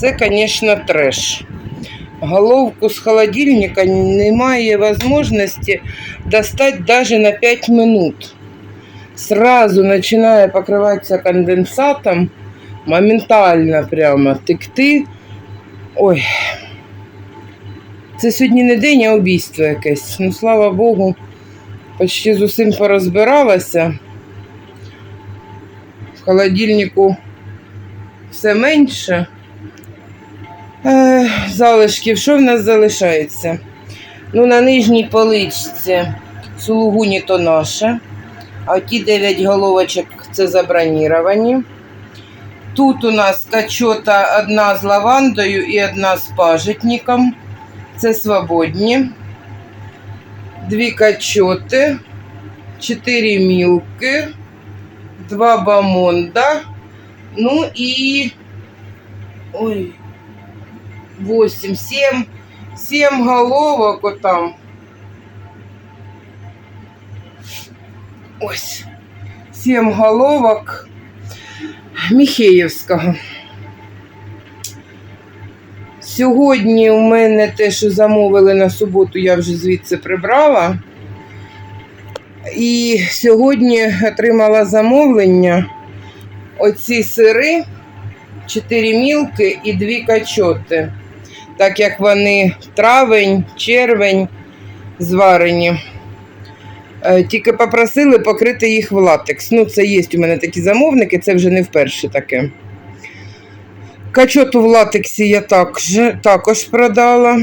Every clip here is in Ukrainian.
Це, звісно, треш. Головку з холодильника немає можливості достати даже на 5 минут. Сразу починає покриватися конденсатом, моментально прямо текти. Ой. Це сьогодні не день, а убійство якесь. Ну, слава Богу, почти з усім порозбиралася. В холодильнику все менше. Е, залишків, що в нас залишається? Ну, на нижній поличці сулугуні то наше, а ті 9 головочок це заброніровані. Тут у нас качота одна з лавандою і одна з пажитником. Це свободні. Дві качоти, чотири мілки, два бамонда. Ну і. Ой, 8, 7, 7 головок отам. Ось. 7 головок Міхеївського. Сьогодні у мене те, що замовили на суботу, я вже звідси прибрала. І сьогодні отримала замовлення оці сири, 4 мілки і 2 качоти так як вони травень, червень зварені. Е, Тільки попросили покрити їх в латекс. Ну, це є у мене такі замовники, це вже не вперше таке. Качоту в латексі я також, також продала.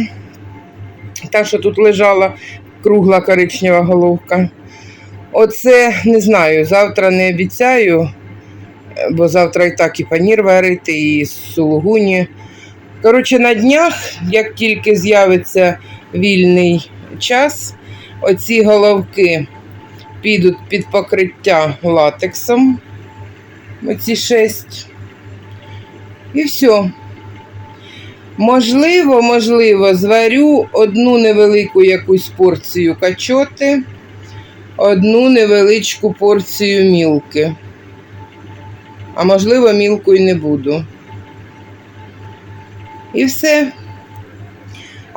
Та, що тут лежала кругла коричнева головка. Оце не знаю, завтра не обіцяю, бо завтра і так і панір варити, і сулугуні. Коротше, на днях, як тільки з'явиться вільний час, оці головки підуть під покриття латексом. Оці шесть. І все. Можливо, можливо, зварю одну невелику якусь порцію качоти, одну невеличку порцію мілки. А можливо, мілку і не буду. І все.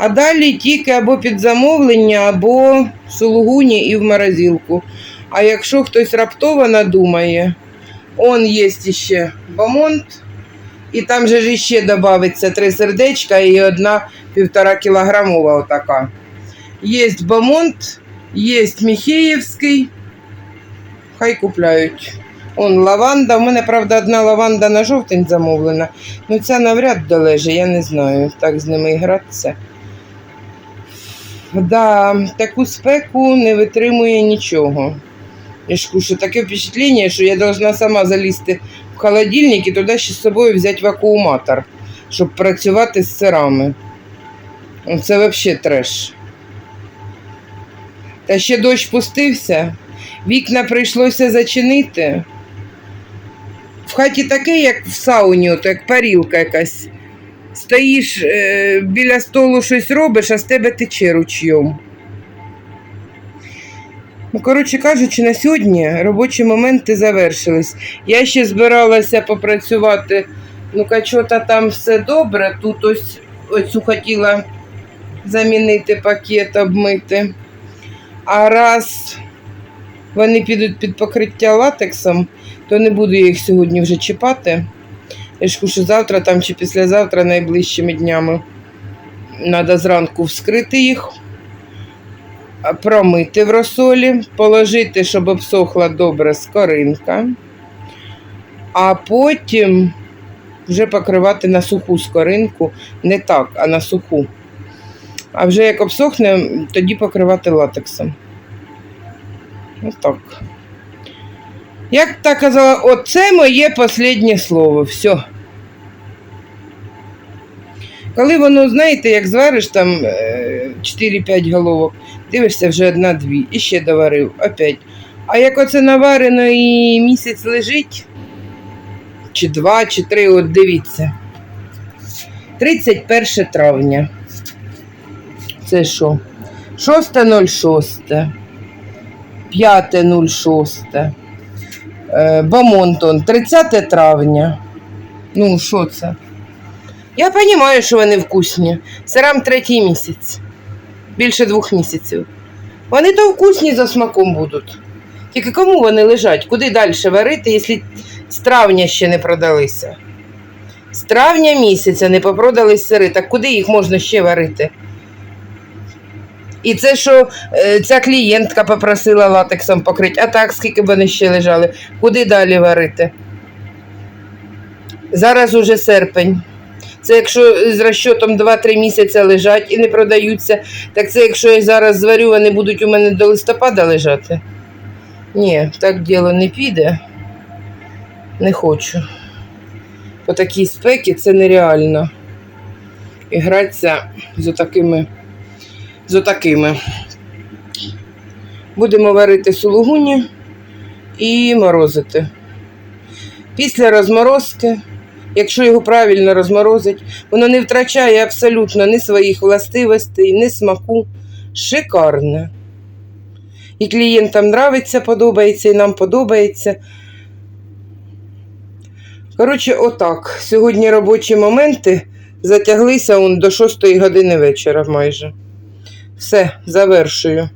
А далі тільки або під замовлення, або в сулугуні і в морозилку. А якщо хтось раптово надумає, он є ще бамонт, і там же ж ще додається три сердечка і одна півтора кілограмова отака. Є бамонт, є Міхеївський, хай купляють. Он лаванда. У мене, правда, одна лаванда на жовтень замовлена. Ну ця навряд долежить, я не знаю, так з ними гратися. Да, таку спеку не витримує нічого. Я ж кушу, таке впечатлення, що я должна сама залізти в холодильник і туди ще з собою взяти вакууматор, щоб працювати з сирами. Це взагалі треш. Та ще дощ пустився, вікна прийшлося зачинити. В хаті таке, як в сауні, от як парілка якась. Стоїш е, біля столу щось робиш, а з тебе тече ручйом. Ну, коротше кажучи, на сьогодні робочі моменти завершились. Я ще збиралася попрацювати, ну качота там все добре. Тут ось оцю хотіла замінити пакет, обмити. А раз вони підуть під покриття латексом, то не буду їх сьогодні вже чіпати. Я завтра там чи післязавтра найближчими днями. Треба зранку вскрити їх, промити в розсолі, положити, щоб обсохла добре скоринка, а потім вже покривати на суху скоринку, не так, а на суху. А вже як обсохне, тоді покривати латексом. Ось так. Як та казала, оце моє останнє слово. Все. Коли воно, знаєте, як звариш там е, 4-5 головок, дивишся вже одна-дві і ще доварив, опять. А як оце наварено і місяць лежить, чи два, чи три, от дивіться. 31 травня. Це що? 6.06. 5.06. Е, Бамонтон, 30 травня. Ну, що це? Я розумію, що вони вкусні. Сирам третій місяць. Більше двох місяців. Вони то вкусні за смаком будуть. Тільки кому вони лежать? Куди далі варити, якщо з травня ще не продалися? З травня місяця не попродались сири, так куди їх можна ще варити? І це, що е, ця клієнтка попросила латексом покрити, а так скільки вони ще лежали, куди далі варити? Зараз уже серпень. Це якщо з розчотом 2-3 місяці лежать і не продаються, так це якщо я зараз зварю, вони будуть у мене до листопада лежати. Ні, так діло не піде. Не хочу. По такій спекі це нереально. І гратися з отакими. З отакими. Будемо варити сулугуні і морозити. Після розморозки, якщо його правильно розморозить, воно не втрачає абсолютно ні своїх властивостей, ні смаку. Шикарне. І клієнтам нравиться, подобається, і нам подобається. Коротше, отак. Сьогодні робочі моменти затяглися он до 6 години вечора майже. Все, завершую.